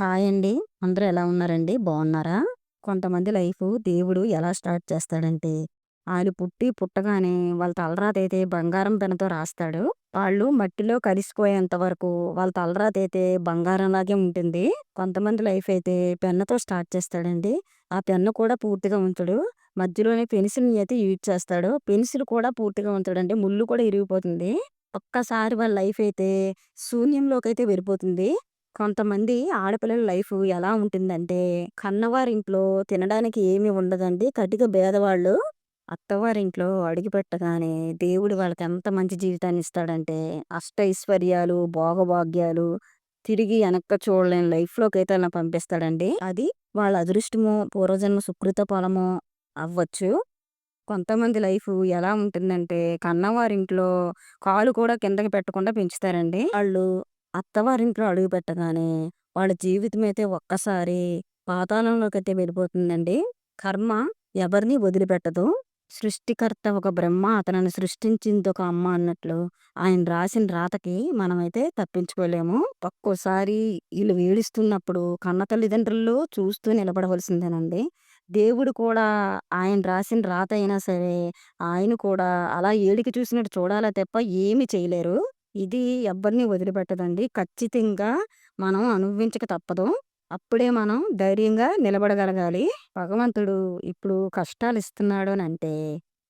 Hi అండి. అందరూ ఎలా ఉన్నారండి? బాగున్నారా? కొంతమంది లైఫ్ దేవుడు ఎలా స్టార్ట్ చేస్తాడంటే, వాళ్ళు పుట్టి పుట్టగానే వాళ్ళ తలరాతైతే బంగారం పెన్నుతో రాస్తాడు. వాళ్ళు మట్టిలో కలిసిపోయేంత వరకు వాళ్ళ తలరాతయితే బంగారంలాగే ఉంటుంది. కొంతమంది లైఫ్ అయితే పెన్నుతో స్టార్ట్ చేస్తాడండి. ఆ పెన్ను కూడా పూర్తిగా ఉంచడు. మధ్యలోనే పెన్సిల్‌ని అయితే యూజ్ చేస్తాడు. పెన్సిల్ కూడా పూర్తిగా ఉంచడండి. ముల్లు కూడా ఇరిగిపోతుంది. ఒక్కసారి వాళ్ళ లైఫ్ అయితే శూన్యంలోకి అయితే వెళ్ళిపోతుంది. కొంతమంది ఆడపిల్లల లైఫ్ ఎలా ఉంటుందంటే, కన్నవారింట్లో తినడానికి ఏమి ఉండదండి. కటిక పేదవాళ్ళు. అత్తవారింట్లో అడుగుపెట్టగానే దేవుడు వాళ్ళకి ఎంత మంచి జీవితాన్ని ఇస్తాడంటే, అష్టైశ్వర్యాలు, భోగభాగ్యాలు తిరిగి వెనక్కి చూడలేని లైఫ్‌లోకైతే ఆళ్ళని పంపిస్తాడండి. అది వాళ్ళ అదృష్టమో, పూర్వజన్మ సుకృత ఫలమో అవ్వచ్చు. కొంతమంది లైఫ్ ఎలా ఉంటుందంటే, కన్నవారింట్లో కాలు కూడా కిందకి పెట్టకుండా పెంచుతారండి. ఆళ్ళు అత్తవారింట్లో అడుగుపెట్టగానే వాళ్ళ జీవితం అయితే ఒక్కసారి పాతాళంలోకైతే వెళ్ళిపోతుందండి. కర్మ ఎవరిని వదిలిపెట్టదు. సృష్టికర్త ఒక బ్రహ్మ, అతనిని ఒక అమ్మ అన్నట్లు ఆయన రాసిన రాతకి మనమైతే తప్పించుకోలేము. ఒక్కోసారి వీళ్ళు ఏడుస్తున్నప్పుడు కన్న తల్లిదండ్రులు చూస్తూ నిలబడవలసిందేనండి. దేవుడు కూడా ఆయన రాసిన రాత అయినా సరే, ఆయన కూడా అలా ఏడికి చూసినట్టు చూడాలే తప్ప ఏమీ చేయలేరు. ఇది ఎవరిని వదిలిపెట్టదండి. ఖచ్చితంగా మనం అనుభవించక తప్పదు. అప్పుడే మనం ధైర్యంగా నిలబడగలగాలి. భగవంతుడు ఇప్పుడు కష్టాలు ఇస్తున్నాడు అని అంటే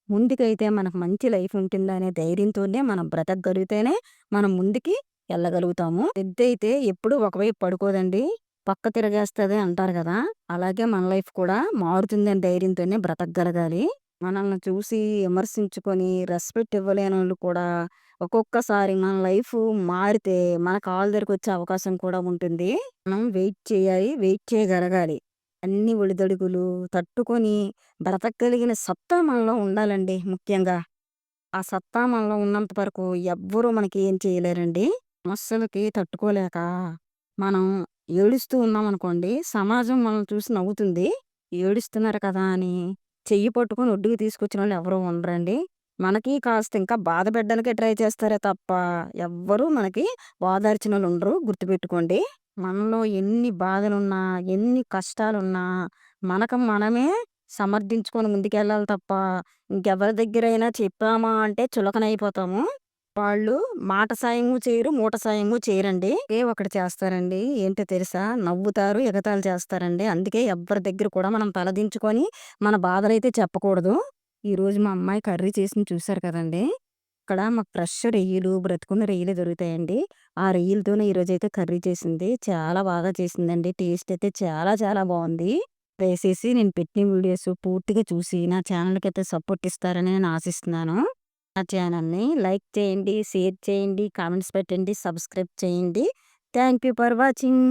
ముందుకైతే మనకు మంచి లైఫ్ ఉంటుందనే ధైర్యంతోనే మనం బ్రతకగలిగితేనే మనం ముందుకి వెళ్ళగలుగుతాము పెద్ద అయితే ఎప్పుడు ఒకవైపు పడుకోదండి. పక్క తిరగేస్తుంది అంటారు కదా! అలాగే మన లైఫ్ కూడా మారుతుందని ధైర్యంతోనే బ్రతకగలగాలి. మనల్ని చూసి విమర్శించుకొని రెస్పెక్ట్ ఇవ్వలేనోళ్ళు కూడా ఒక్కొక్కసారి మన లైఫ్ మారితే మన కాళ్ళ దగ్గరకొచ్చే అవకాశం కూడా ఉంటుంది. మనం వెయిట్ చేయాలి. వెయిట్ చేయగలగాలి. అన్ని ఒడిదుడుకులు తట్టుకొని బ్రతకగలిగిన సత్తా మనలో ఉండాలండి ముఖ్యంగా. ఆ సత్తా మనలో ఉన్నంత వరకు ఎవ్వరూ మనకి ఏం చేయలేరండి. సమస్యలకి తట్టుకోలేక మనం ఏడుస్తూ ఉన్నామనుకోండి, సమాజం మనల్ని చూసి నవ్వుతుంది. ఏడుస్తున్నారు కదా అని చెయ్యి పట్టుకొని ఒడ్డుకి తీసుకొచ్చినోళ్ళు ఎవరూ ఉండరండి. మనకి కాస్త ఇంకా బాధ పెట్టడానికే ట్రై చేస్తారే తప్ప ఎవ్వరూ మనకి ఓదార్చినోళ్ళు ఉండరు. గుర్తుపెట్టుకోండి. మనలో ఎన్ని బాధలున్నా, ఎన్ని కష్టాలున్నా మనకు మనమే సమర్థించుకొని ముందుకెళ్ళాలి తప్ప ఇంకెవరి దగ్గరైనా చెప్పామా అంటే చులకనైపోతాము. వాళ్ళు మాట సాయము చేయరు. మూట సాయము చేయరండి. ఏ ఒకటి చేస్తారండి. ఏంటో తెలుసా? నవ్వుతారు. ఎగతాలు చేస్తారండి. అందుకే ఎవ్వరి దగ్గర కూడా మనం తలదించుకొని మన బాధలైతే చెప్పకూడదు. ఈరోజు మా అమ్మాయి కర్రీ చేసింది చూసారు కదండి ఇక్కడ మాకు ఫ్రెష్ రొయ్యలు, బ్రతుకున్న రొయ్యలు దొరుకుతాయండి. ఆ రొయ్యలతోనే అయితే కర్రీ చేసింది. చాలా బాగా చేసిందండి. టేస్ట్ అయితే చాలా చాలా బాగుంది దయచేసి నేను పెట్టిన వీడియోస్ పూర్తిగా చూసి నా ఛానల్కి అయితే సపోర్ట్ ఇస్తారని నేను ఆశిస్తున్నాను. నా ఛానల్‌ని లైక్ చేయండి, షేర్ చేయండి, కామెంట్స్ పెట్టండి, సబ్స్క్రైబ్ చేయండి. Thank you for watching.